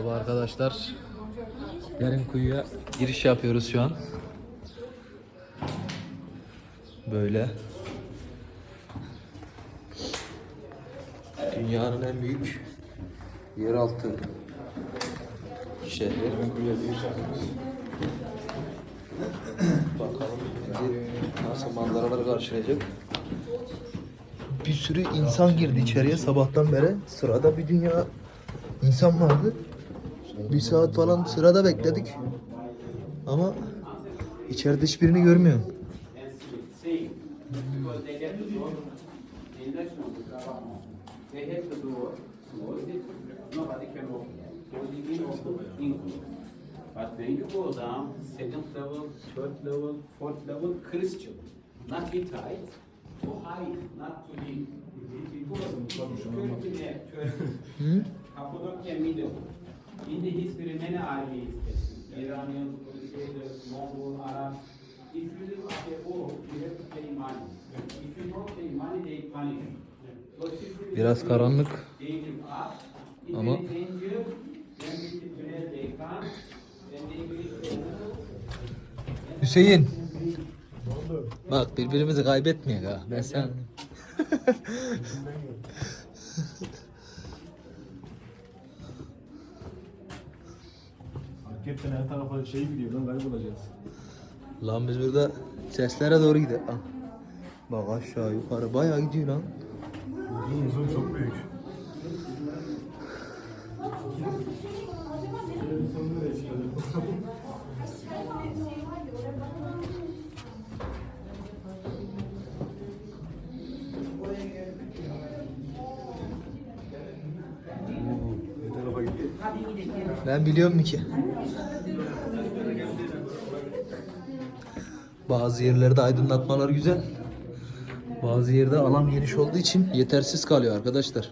Merhaba arkadaşlar. Derin kuyuya giriş yapıyoruz şu an. Böyle. Dünyanın en büyük yeraltı şehri. Bakalım nasıl manzaralar karşılayacak. Bir sürü insan girdi içeriye sabahtan beri. Sırada bir dünya insan vardı. Bir saat falan sırada bekledik. Ama içeride hiçbirini görmüyorum. because to to. But when you go down, second level, third level, fourth level, Christian, not Hittite, too high, not too deep. Turkey, Turkey, Cappadocia middle. In the history, many armies, Iranians, Crusaders, Mongol, Arabs. If you live at the old, you have to pay money. If you don't pay money, they punish you. So Biraz karanlık Ama-. Hüseyin. Bak birbirimizi kaybetmeyek ha. Ben sen. Hakikaten her tarafa şey gidiyor lan kaybolacağız. Lan biz burada seslere doğru. Ah. Bak aşağı yukarı bayağı gidiyor lan. Uzun çok büyük. Ben biliyorum ki. Bazı yerlerde aydınlatmalar güzel. Bazı yerde alan geniş olduğu için yetersiz kalıyor arkadaşlar.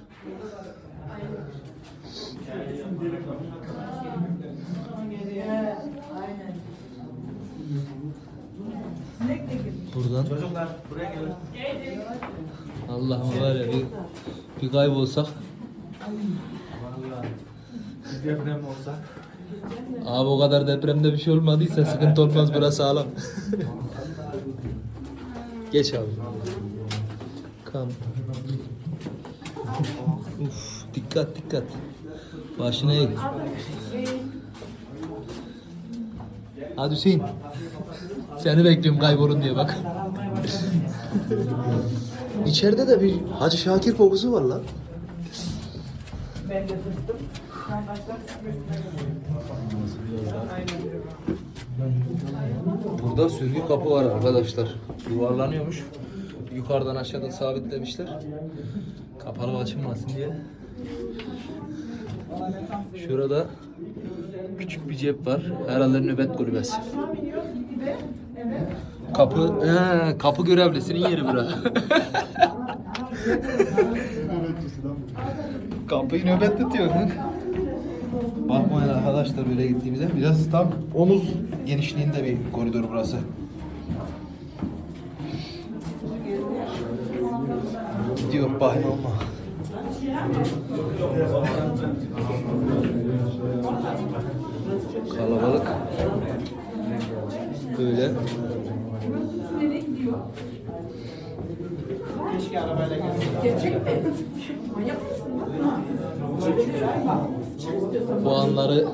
Buradan Çocuklar buraya gelin. Allah'ım var ya bir, bir kaybolsak. Deprem olsa. Abi o kadar depremde bir şey olmadıysa sıkıntı olmaz burası sağlam. Geç abi. Kam. Uf, dikkat dikkat. Başına eğ. Hadi Hüseyin. Seni bekliyorum kaybolun diye bak. İçeride de bir Hacı Şakir kokusu var lan. Burada sürgü kapı var arkadaşlar. Yuvarlanıyormuş. Yukarıdan aşağıdan sabitlemişler. Kapalı açılmasın diye. Şurada küçük bir cep var. Herhalde nöbet kulübesi. Kapı, he, kapı görevlisinin yeri bura. Kapıyı nöbet tutuyor. Bakmayın arkadaşlar böyle gittiğimizde biraz tam omuz genişliğinde bir koridor burası. Gidiyor bahim ama. Kalabalık. Böyle. Bu anları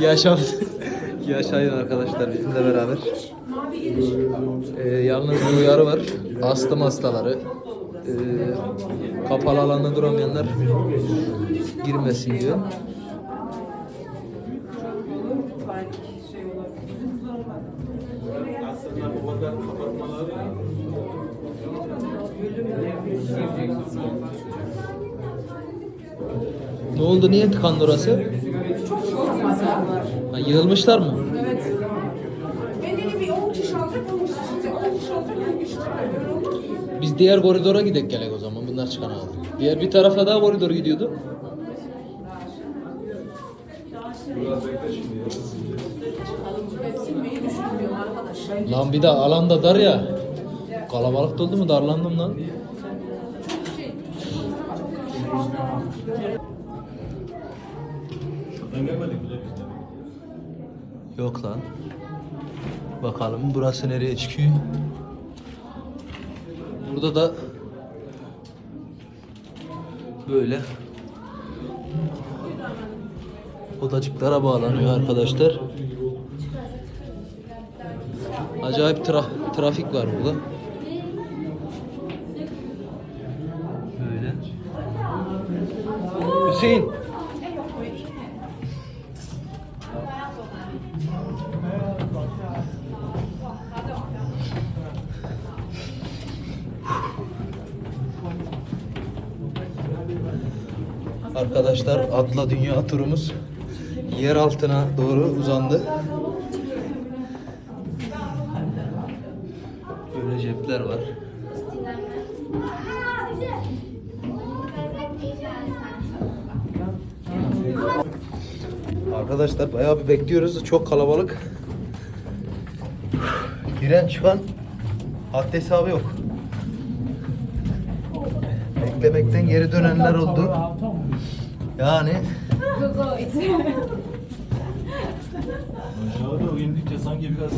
yaşam yaşayın arkadaşlar bizimle beraber. Ee, yalnız bir uyarı var. Astım hastaları, e, kapalı alanda duramayanlar girmesin diyor. Oldu? Niye tıkandı orası? Ha, yığılmışlar mı? Ben dedim bir 10 kişi alacak, 10 kişi çıkacak, 10 kişi alacak, 10 kişi çıkacak. Öyle olmaz mı? Biz diğer koridora gidek gelek o zaman bunlar çıkan abi. Diğer bir tarafa daha koridor gidiyordu. biraz bekle şimdi düşünmüyorum. Lan bir de alanda dar ya. Kalabalık doldu mu darlandım lan. Yok lan. Bakalım burası nereye çıkıyor. Burada da böyle odacıklara bağlanıyor arkadaşlar. Acayip tra- trafik var burada. Böyle. Hüseyin. Arkadaşlar Atla Dünya turumuz yer altına doğru uzandı. Böyle cepler var. Arkadaşlar bayağı bir bekliyoruz. Çok kalabalık. Giren çıkan haddi hesabı yok. Beklemekten geri dönenler oldu. Yani Aşağıda o indikçe sanki biraz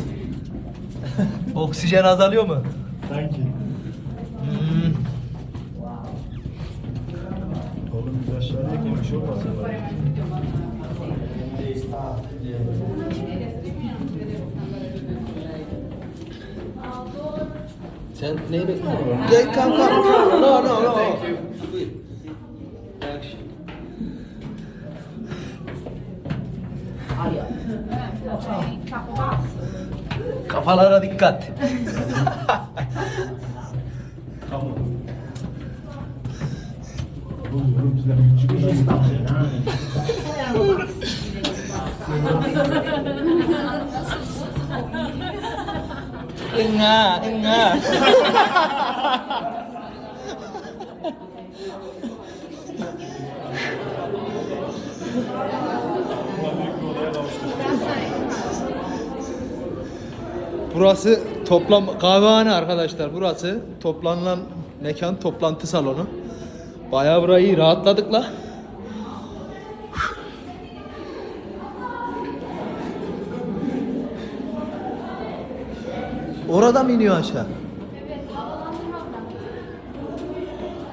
oksijen azalıyor mu? sanki. Hmm. Oğlum biz aşağıdayken bir şey olmaz. Sen neyi bekliyorsun? Gel kanka. No no no. Kafalara dikkat. Tamam. Bir enga. Burası toplam kahvehane arkadaşlar. Burası toplanılan mekan, toplantı salonu. Bayağı burayı rahatladık la. Orada mı iniyor aşağı?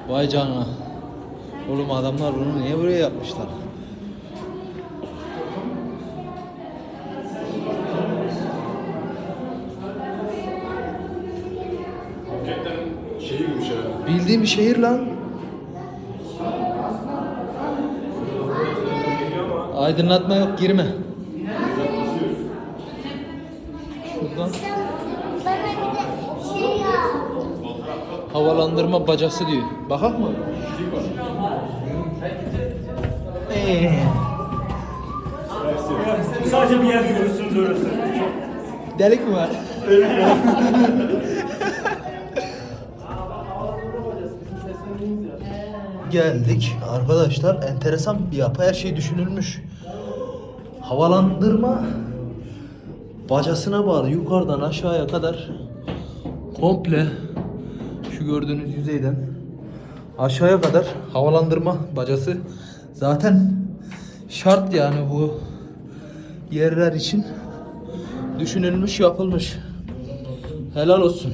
Vay canına. Oğlum adamlar bunu niye buraya yapmışlar? Bildiğim bir şehir lan. Aydınlatma yok girme. Şuradan şey havalandırma bacası diyor. Bakak mı? Ee, Sadece bir yer görürsünüz orası. delik mi var? Geldik arkadaşlar. Enteresan bir yapı. Her şey düşünülmüş. Havalandırma bacasına bağlı yukarıdan aşağıya kadar komple şu gördüğünüz yüzeyden aşağıya kadar havalandırma bacası zaten şart yani bu yerler için düşünülmüş yapılmış. Helal olsun.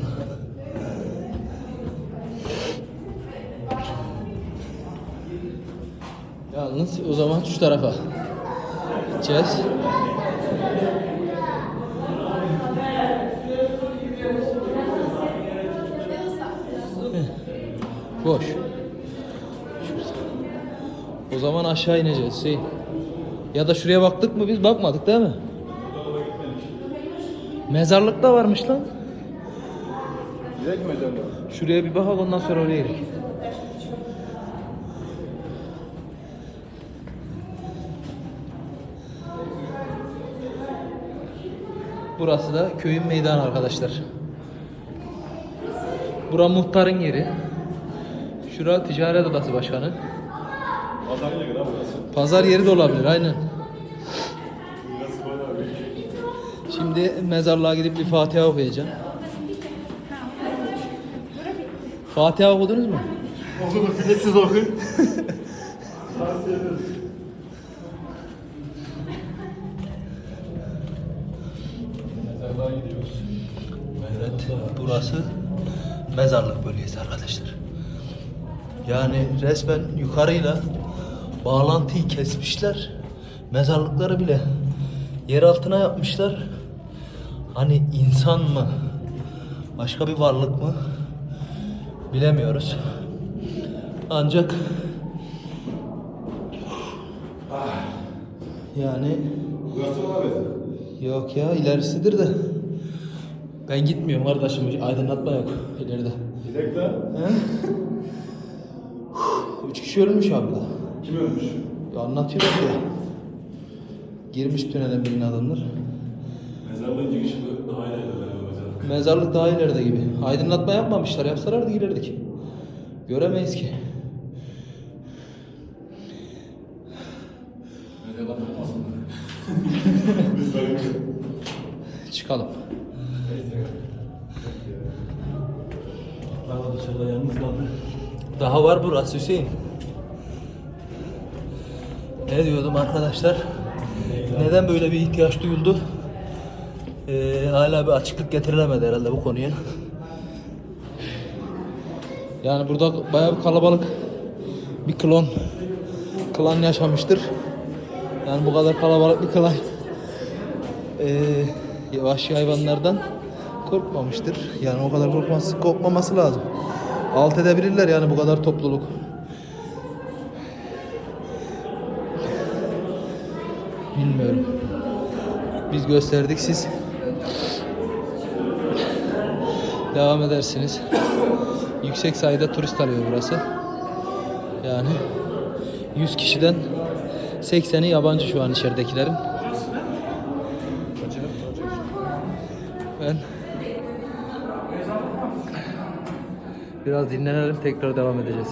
Yalnız o zaman şu tarafa gideceğiz. Boş. O zaman aşağı ineceğiz Hüseyin. Ya da şuraya baktık mı biz bakmadık değil mi? Mezarlık da varmış lan. Direkt acaba? Şuraya bir bakalım ondan sonra oraya gidelim. Burası da köyün meydanı arkadaşlar. Bura muhtarın yeri. Şura ticaret odası başkanı. Pazar yeri lan burası. Pazar yeri de olabilir aynen. Büyük. Şimdi mezarlığa gidip bir Fatiha okuyacağım. Fatiha okudunuz mu? Okudum bir de siz okuyun. Tavsiye ederiz. Burası mezarlık bölgesi arkadaşlar. Yani resmen yukarıyla bağlantıyı kesmişler. Mezarlıkları bile yer altına yapmışlar. Hani insan mı? Başka bir varlık mı? Bilemiyoruz. Ancak yani yok ya ilerisidir de ben gitmiyorum kardeşim aydınlatma yok ileride. De. He? Üç kişi ölmüş abi da. Kim ölmüş? Ya anlatıyorlar ya. Girmiş tünele birinin adamlar. Mezarlığın çıkışı daha ileride galiba mezarlık. Mezarlık daha ileride gibi. Aydınlatma yapmamışlar. Yapsalardı girerdik. Göremeyiz ki. Mezarlık böyle Çıkalım. Arada dışarıda yalnız kaldı. Daha var burası Hüseyin. Ne diyordum arkadaşlar? Neden böyle bir ihtiyaç duyuldu? Ee, hala bir açıklık getirilemedi herhalde bu konuya. Yani burada bayağı bir kalabalık bir klon klan yaşamıştır. Yani bu kadar kalabalık bir klan ee, vahşi hayvanlardan korkmamıştır. Yani o kadar korkması, korkmaması lazım. Alt edebilirler yani bu kadar topluluk. Bilmiyorum. Biz gösterdik siz devam edersiniz. Yüksek sayıda turist alıyor burası. Yani 100 kişiden 80'i yabancı şu an içeridekilerin. Biraz dinlenelim tekrar devam edeceğiz.